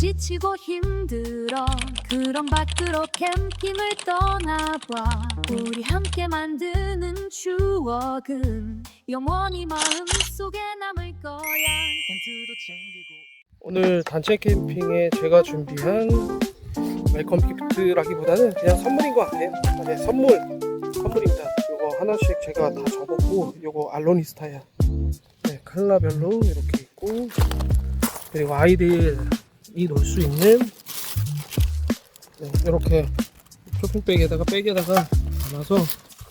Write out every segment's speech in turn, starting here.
지치고 힘들어 그런 밖으로 캠핑을 떠나봐 우리 함께 만드는 추억은 영원히 마음속에 남을 거야 텐트도 챙기고 오늘 단체 캠핑에 제가 준비한 웰컴 기프트라기보다는 그냥 선물인 것 같아요. 네, 선물, 선물입니다. 요거 하나씩 제가 다 적었고, 요거 알로니스타야. 네, 컬러별로 이렇게 있고, 그리고 아이들 이놀수 있는 네, 이렇게 쇼핑백에다가 백에다가 담아서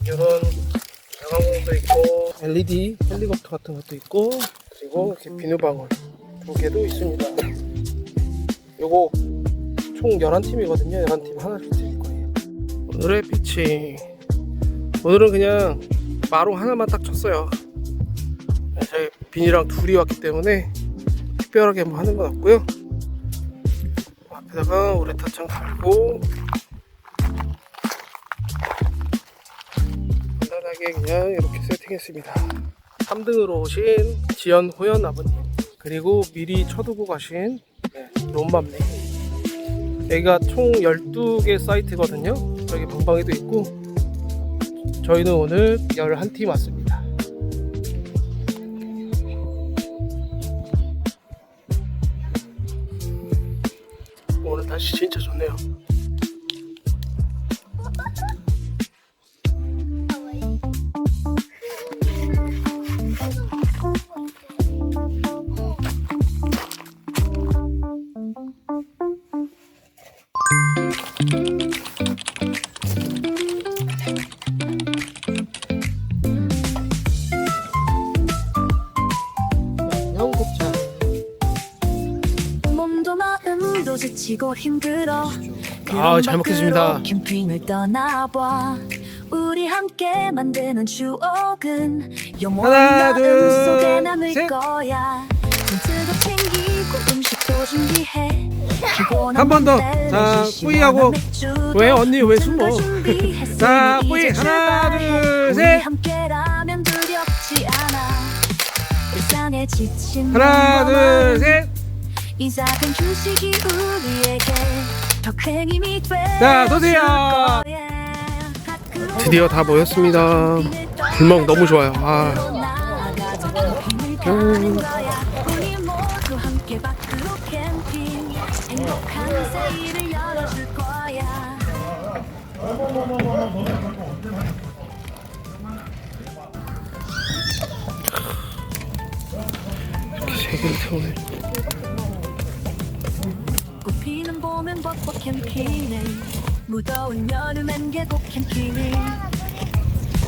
이런 야광봉도 있고, LED 헬리콥터 같은 것도 있고, 그리고 이렇게 비누방울. 두 개도 있습니다. 요거 총 11팀이거든요. 11팀 하나씩 드릴 거예요. 오늘의 피칭. 오늘은 그냥 마로 하나만 딱 쳤어요. 네, 저희 빈이랑 둘이 왔기 때문에 특별하게 뭐 하는 건 없고요. 앞에다가 우레타창 달고 간단하게 그냥 이렇게 세팅했습니다. 3등으로 오신 지연 호연 아버님 그리고 미리 쳐두고 가신 네, 롬맘님 여기가 총 12개 사이트거든요. 여기 방방이도 있고 저희는 오늘 11팀 왔습니다 날씨 진짜 좋네요. 영국차. 몸 지치고 힘들어 아, 잘 먹겠습니다. 캠핑을 떠나봐 우리 함께 만드는 추억은 하나, 둘, 마음속에 남을 셋. 거야 텐트도 챙기고 음식도 준비해 피곤한 한번 더. 자, 뿌이하고. 왜 언니 왜 숨어? 자, 뿌이. 하나. 둘, 셋. 함께라면 두렵지 않아 일상에 지친 하나 마음. 둘셋 이 작은 휴식이 우리에게 더 큰 힘이 돼. 자, 서세요. 드디어 다 모였습니다. 불멍 너무 좋아요. 아. 이렇게 세 개를 태우네 봄엔 벚꽃 캠핑을 무더운 여름엔 계곡 캠핑을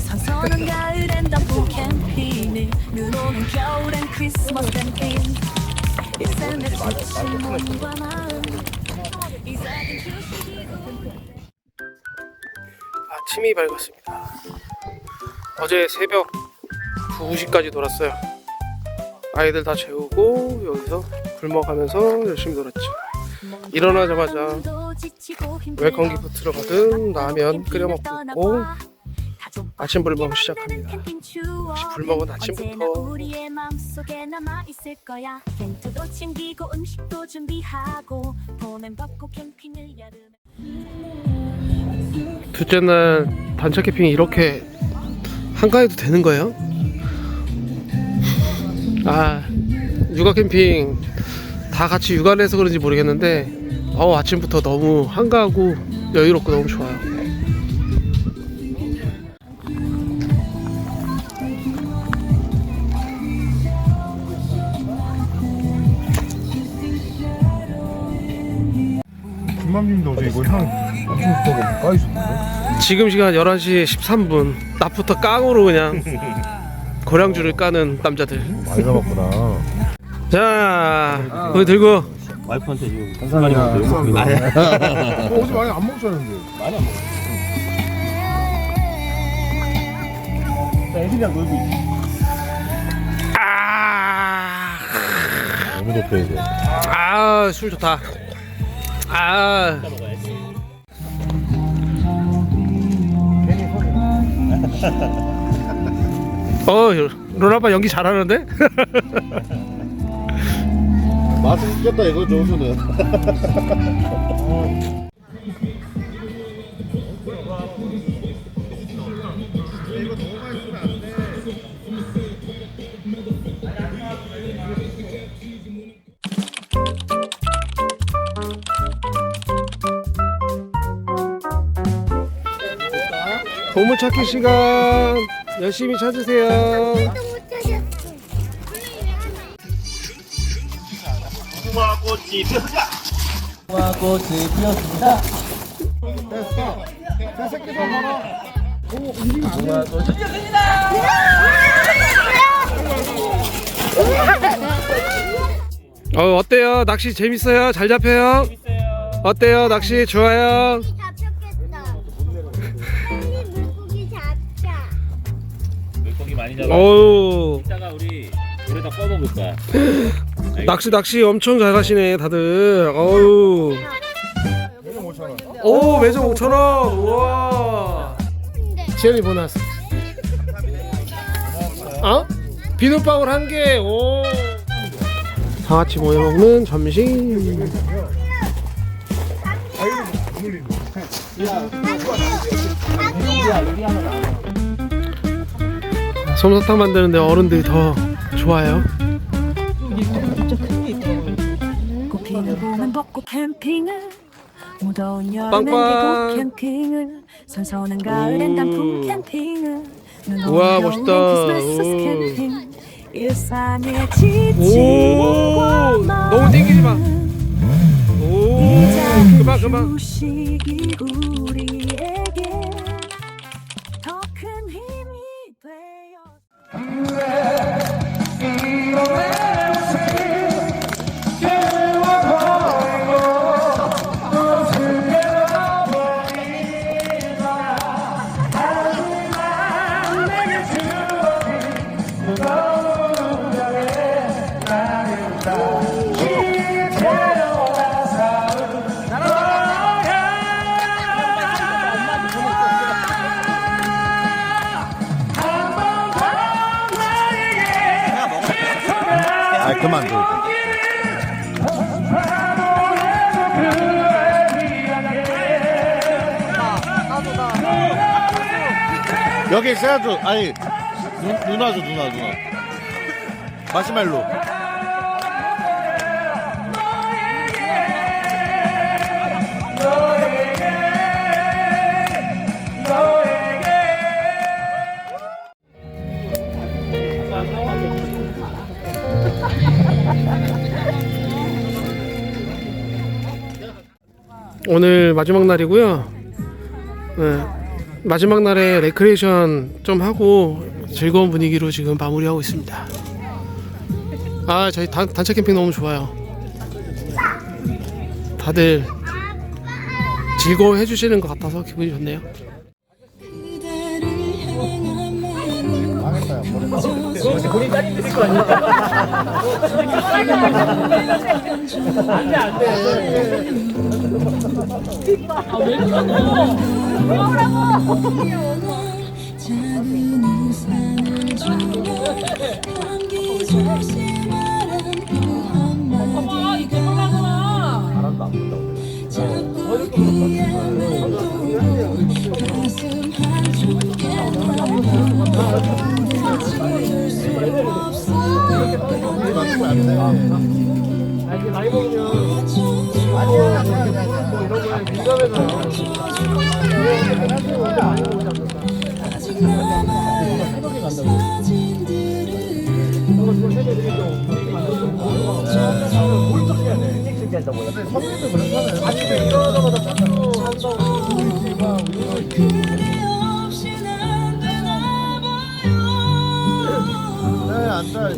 선선한 가을엔 단풍 캠핑을 눈 오는 겨울엔 크리스마스 캠핑. 일상의 지친 몸과 마음. 이 작은 휴식이 아침이 밝았습니다. 어제 새벽 2시까지 놀았어요. 아이들 다 재우고 여기서 굶어가면서 열심히 놀았죠 일어나자마자 웰컴 기프트로 받은 라면 끓여 먹고 아침 불멍 시작합니다. 역시 불멍은 아침부터. 둘째 날 단체 캠핑이 이렇게 한가해도 되는 거예요? 아 육아 캠핑 다 같이 육아를 해서 그런지 모르겠는데 어 아침부터 너무 한가하고 여유롭고 너무 좋아요. 김맘님도 어제 이거 향 엄청 좋다고 있었는데? 지금 시간 11시 13분. 낮부터 깡으로 그냥 고량주를 까는 남자들. 많이 잡았구나. 자 거기 들고 와이프한테 지금 감사합니다. 감사합니다. 어, 어제 많이 안 먹었잖는데 많이 안 먹어요. 나 애들이랑 놀고 있지. 아, 너무 좋다 이제 아, 술 좋다. 아, 어, 로라빠 연기 잘하는데? 맛을 시켰다 이거죠 우수는. 보물 찾기 시간. 열심히 찾으세요 피었다. 무화꽃이 피었습니다. 어 어때요 낚시 재밌어요 잘 잡혀요 어때요 낚시 좋아요 잡혔겠다. 빨리 물고기 잡자. 물고기 많이 잡아. 어우 이따가 우리 물에다 꺼먹을 거야. 낚시 낚시 엄청 잘 가시네 다들. 어우. 오 매점 5천 원. 우와. 지현이 뭐 나왔어? 어? 비눗방울 한 개 오. 다 같이 모여 먹는 점심. 솜사탕 만드는데 어른들이 더 좋아요 캠핑을 무더운 여름엔 빵빵. 계곡 캠핑을 선선한 가을엔 오. 단풍 캠핑을 눈 오는 우와, 겨울엔 멋있다. 크리스마스 오. 캠핑 일상에 오 너무 땡기지 마. 오 그만 그만. 휴식이 그만 둬 여기 세아줘 아니 누, 누나줘 누나 누나. 마시멜로 오늘 마지막 날이고요. 네, 마지막 날에 레크레이션 좀 하고 즐거운 분위기로 지금 마무리하고 있습니다. 아 저희 단, 단체 캠핑 너무 좋아요. 다들 즐거워해 주시는 것 같아서 기분이 좋네요. 작은 우산을 주며 감기 조심하란 그 한마디 가 자꾸 귀에 맴돌고 가슴 한쪽에 지울 수 없어 아직 남아있는 사진들은 그대 아아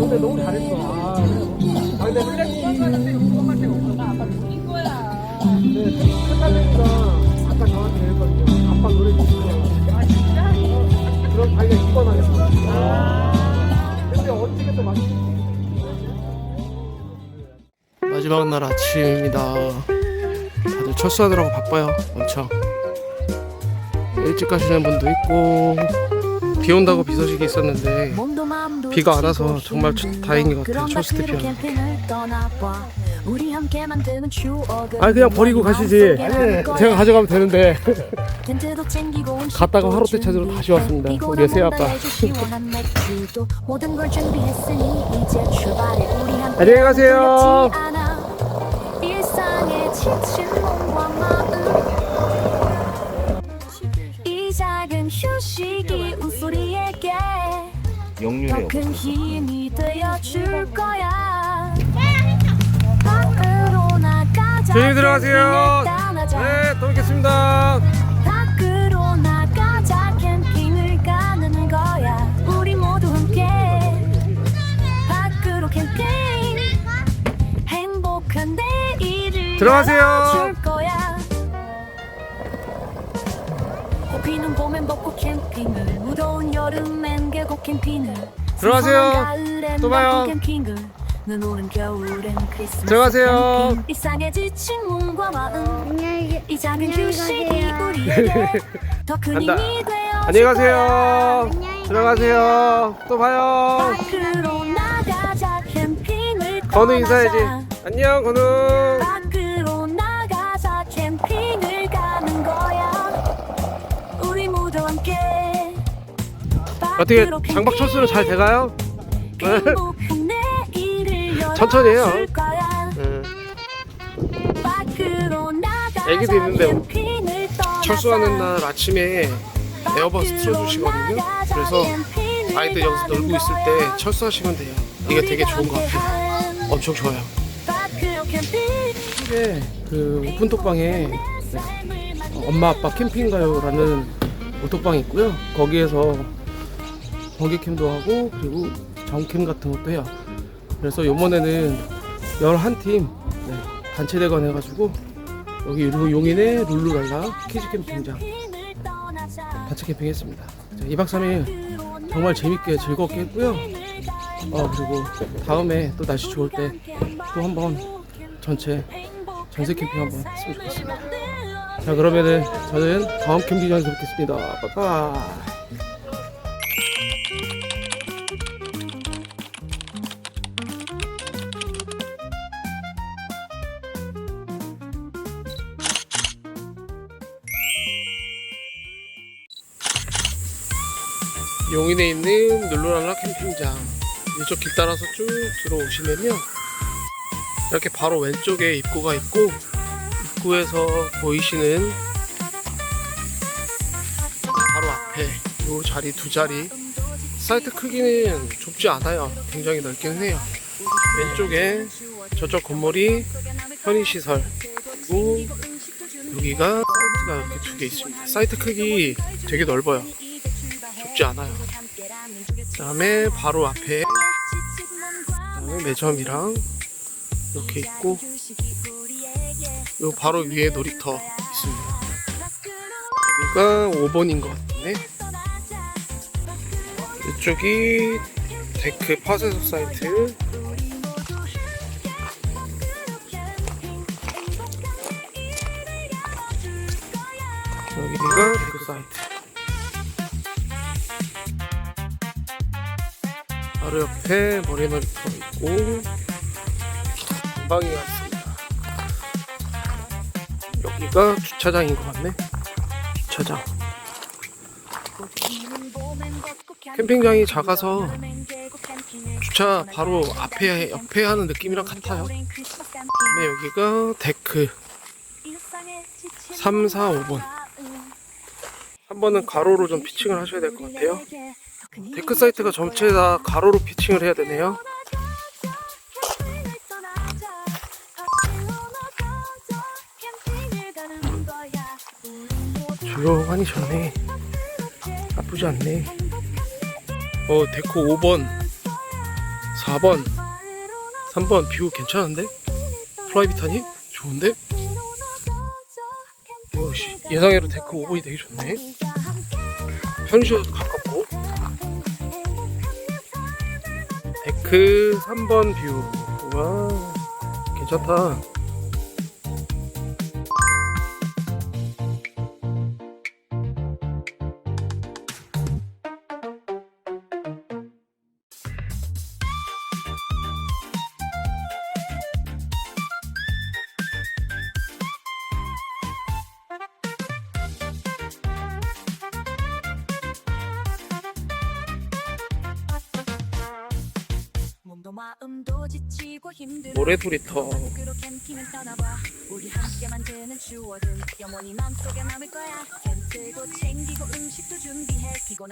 근데 너무 잘했어. 마지막 날 아침입니다. 다들 철수하느라고 바빠요. 엄청. 일찍 가시는 분도 있고 비 온다고 비 소식이 있었는데 비가 안 와서 정말 다행인 것 같아요. 철수 때 추억을 아 그냥 버리고 가시지. 제가 가져가면 되는데 갔다가 화롯대 찾으러 다시 왔습니다. 새아빠. 우리 함께 안녕히 가세요. 이 작은 휴식이 웃소리에게 더큰 힘이 되어줄 거야 밖으로 나가자 조심히 들어가세요. 떠나자. 네, 또 뵙겠습니다. 들어가세요. 선선한 가을엔 또 봐요. 들어가세요. 안녕히 간다. 안녕히 가세요. 들어가세요. 또 봐요. 건우 인사해야지. 떠나자. 안녕 건우. 어떻게 장박 철수는 잘 돼가요? 천천히 해요. 응. 애기도 있는데. 철수하는 날 아침에 에어버스 틀어주시거든요. 그래서 아이들 여기서 놀고 있을 때 철수하시면 돼요. 이게 되게 좋은 것 같아요. 엄청 좋아요. 이게 그 오픈 톡방에 네, 엄마 아빠 캠핑 가요라는 오톡방이 있고요. 거기에서 버기캠도 하고 그리고 정캠 같은 것도 해요. 그래서 요번에는 11팀 네, 단체 대관 해가지고 여기 루- 용인의 룰루랄라 키즈 캠핑장 단체 캠핑 했습니다. 2박 3일 정말 재밌게 즐겁게 했고요. 어, 그리고 다음에 또 날씨 좋을 때 또 한번 전체 전세 캠핑 한번 했으면 좋겠습니다. 자 그러면은 저는 다음 캠핑장에서 뵙겠습니다. 빠빠 용인에 있는 놀러랄라 캠핑장. 이쪽 길 따라서 쭉 들어오시면요. 이렇게 바로 왼쪽에 입구가 있고 입구에서 보이시는 바로 앞에 이 자리 두 자리. 사이트 크기는 좁지 않아요. 굉장히 넓기는 해요. 왼쪽에 저쪽 건물이 편의시설. 그리고 여기가 사이트가 이렇게 두 개 있습니다. 사이트 크기 되게 넓어요 좁지 않아요 그 다음에 바로 앞에 그다음에 매점이랑 이렇게 있고 요 바로 위에 놀이터 있습니다. 여기가 5번인 것 같네. 이쪽이 데크 파세소 사이트. 여기가 데크 사이트. 바로 옆에 머리 놀이터 있고 방이 왔습니다. 여기가 주차장인 것 같네. 주차장. 캠핑장이 작아서 주차 바로 앞에 옆에 하는 느낌이랑 같아요. 근데 여기가 데크 3, 4, 5번. 한 번은 가로로 좀 피칭을 하셔야 될 것 같아요. 데크 사이트가 전체 다 가로로 피칭을 해야 되네요. 조용하니 좋네. 나쁘지 않네. 어, 데코 5번, 4번, 3번 뷰 괜찮은데? 프라이빗하니? 좋은데? 역시 예상외로 데코 5번이 되게 좋네. 현실에도 가깝고. 데크 3번 뷰 와 괜찮다.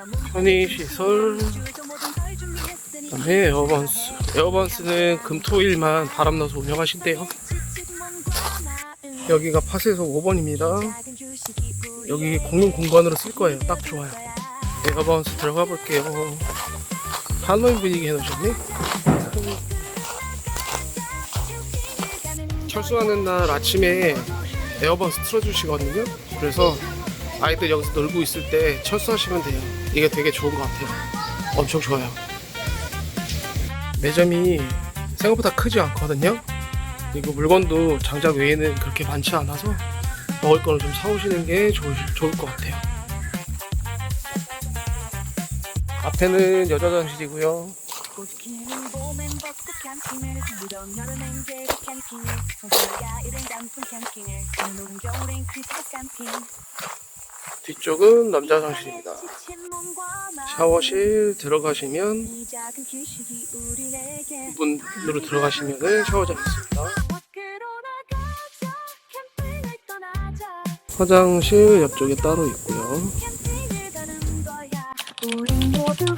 몸 편의시설. 그다음에 에어번스. 에어번스는 금토일만 바람 넣어서 운영하신대요. 여기가 파세소 5번입니다. 작은 주식이 우리의 여기 공용 공간으로 쓸 거예요. 딱 좋아요. 에어번스 들어가 볼게요. 할로윈 분위기 해놓으셨네. 철수하는 날 아침에 에어번스 틀어주시거든요. 그래서 아이들 여기서 놀고 있을 때 철수하시면 돼요. 이게 되게 좋은 것 같아요. 엄청 좋아요. 매점이 생각보다 크지 않거든요. 그리고 물건도 장작 외에는 그렇게 많지 않아서 먹을 거는 좀 사오시는 게 좋을, 좋을 것 같아요. 앞에는 여자 장실이고요. 캠핑을 손소리가 이른 단풍 캠핑을 눈 겨울엔 크리스마스 캠핑 뒤쪽은 남자 장실입니다. 지친 몸과 마음 샤워실 들어가시면 이 작은 우리에게 문으로 들어가시면 샤워장 있습니다. 밖으로 나가자 캠핑을 떠나자 화장실 옆쪽에 따로 있고요. 캠핑을 가는 거야 우리 모두